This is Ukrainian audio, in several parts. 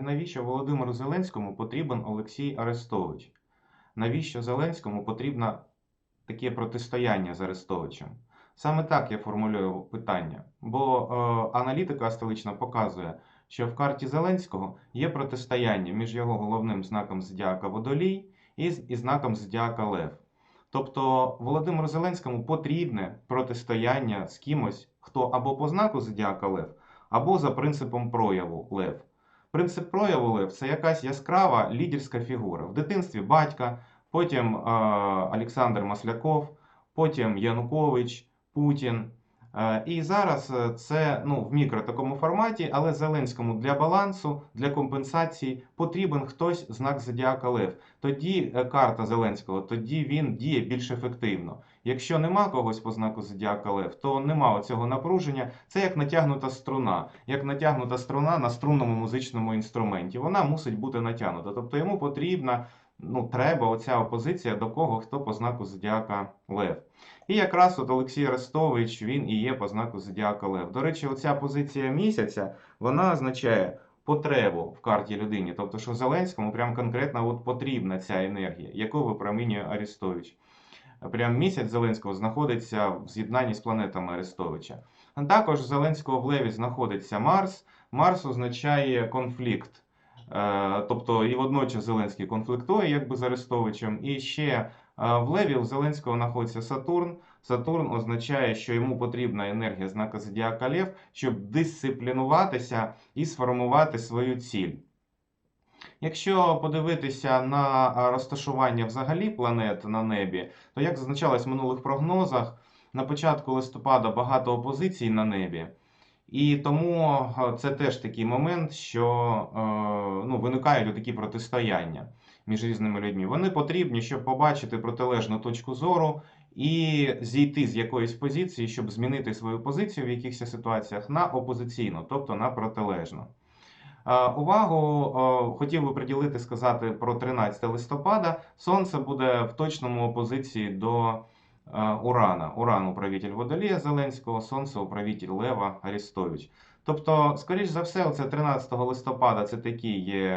Навіщо Володимиру Зеленському потрібен Олексій Арестович? Навіщо Зеленському потрібно таке протистояння з Арестовичем? Саме так я формулюю питання. Бо е, аналітика столична показує, що в карті Зеленського є протистояння між його головним знаком зодіака Водолій і, і знаком зодіака Лев. Тобто Володимиру Зеленському потрібне протистояння з кимось, хто або по знаку зодіака Лев, або за принципом прояву Лев. Принцип прояву Лев це якась яскрава лідерська фігура. В дитинстві батька, потім е, Олександр Масляков, потім Янукович, Путін. Е, І зараз е, це ну, в мікро такому форматі, але Зеленському для балансу, для компенсації потрібен хтось знак Зодіака Лев. Тоді е, карта Зеленського, тоді він діє більш ефективно. Якщо нема когось по знаку Зодіака Лев, то нема оцього напруження. Це як натягнута струна, як натягнута струна на струнному музичному інструменті. Вона мусить бути натягнута. Тобто йому потрібна, ну треба оця опозиція до кого, хто по знаку Зодіака Лев. І якраз от Олексій Арестович, він і є по знаку Зодіака Лев. До речі, оця позиція місяця, вона означає потребу в карті людині. Тобто, що Зеленському прям конкретно от потрібна ця енергія, яку випромінює Арестович. Прям місяць Зеленського знаходиться в з'єднанні з планетами Арестовича. А Також Зеленського в Леві знаходиться Марс. Марс означає конфлікт. Е, Тобто і водночас Зеленський конфліктує якби з Арестовичем. І ще е, в Леві у Зеленського знаходиться Сатурн. Сатурн означає, що йому потрібна енергія знака Зодіака Лев, щоб дисциплінуватися і сформувати свою ціль. Якщо подивитися на розташування взагалі планет на небі, то як зазначалось в минулих прогнозах, на початку листопада багато опозицій на небі. І тому це теж такий момент, що е, ну, виникають такі протистояння між різними людьми. Вони потрібні, щоб побачити протилежну точку зору і зійти з якоїсь позиції, щоб змінити свою позицію в якихось ситуаціях на опозиційну, тобто на протилежну. Е, Увагу е, хотів би приділити сказати про 13 листопада. Сонце буде в точному опозиції до е, Урана. Уран управитель Водолія Зеленського, Сонце управитель Лева Арістович. Тобто, скоріш за все, оце 13 листопада це такий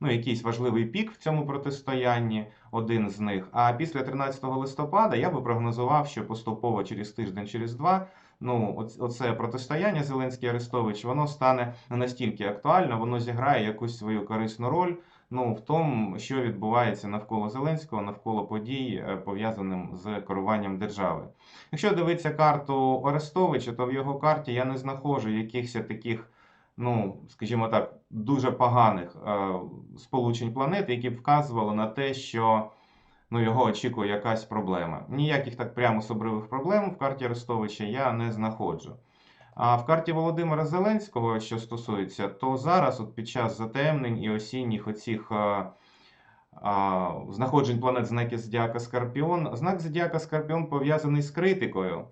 ну, якийсь важливий пік в цьому протистоянні, один з них. А після 13 листопада я би прогнозував, що поступово через тиждень, через два. Ну, оц- оце протистояння Зеленський Арестович, воно стане не настільки актуально, воно зіграє якусь свою корисну роль ну, в тому, що відбувається навколо Зеленського, навколо подій, е, пов'язаним з керуванням держави. Якщо дивитися карту Арестовича, то в його карті я не знаходжу якихось таких, ну, скажімо так, дуже поганих е, сполучень планет, які б вказували на те, що ну, його очікує якась проблема. Ніяких так прямо особливих проблем в карті Арестовича я не знаходжу. А в карті Володимира Зеленського, що стосується, то зараз, от під час затемнень і осінніх оцих а, а, знаходжень планет знаки Зодіака Скорпіон, знак Зодіака Скорпіон пов'язаний з критикою.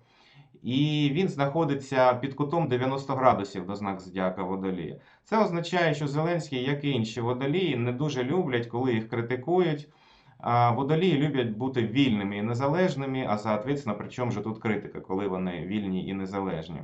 І він знаходиться під кутом 90 градусів до знаку Зодіака Водолія. Це означає, що Зеленський, як і інші водолії, не дуже люблять, коли їх критикують. Водолії люблять бути вільними і незалежними, а соответственно, при чому же тут критика, коли вони вільні і незалежні.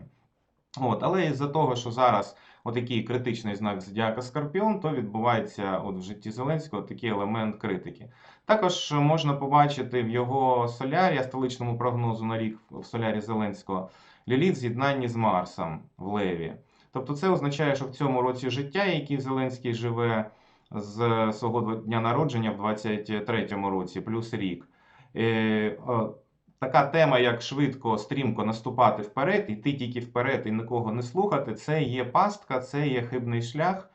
От, але із-за того, що зараз отакий критичний знак Зодіака Скорпіон, то відбувається от в житті Зеленського такий елемент критики. Також можна побачити в його солярі, столичному прогнозу на рік в солярі Зеленського, Ліліт з'єднанні з Марсом в Леві. Тобто це означає, що в цьому році життя, який Зеленський живе з свого дня народження в 23-му році, плюс рік. Така тема, як швидко, стрімко наступати вперед, іти тільки вперед і нікого не слухати, це є пастка, це є хибний шлях.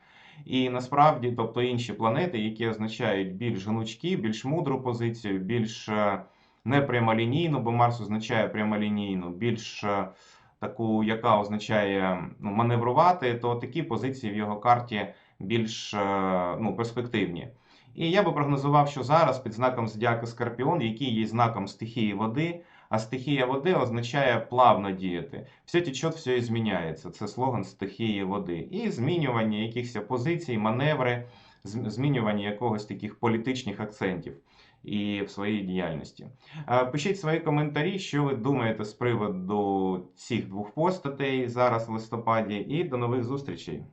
І насправді, тобто інші планети, які означають більш гнучкі, більш мудру позицію, більш е, не прямолінійну, бо Марс означає прямолінійну, більш е, таку, яка означає ну, маневрувати, то такі позиції в його карті більш е, ну, перспективні. І я би прогнозував, що зараз під знаком Зодіака Скорпіон, який є знаком стихії води, а стихія води означає плавно діяти. Все течет, все і зміняється. Це слоган стихії води. І змінювання якихось позицій, маневри, змінювання якогось таких політичних акцентів і в своїй діяльності. Е, Пишіть свої коментарі, що ви думаєте з приводу цих двох постатей зараз в листопаді, і до нових зустрічей.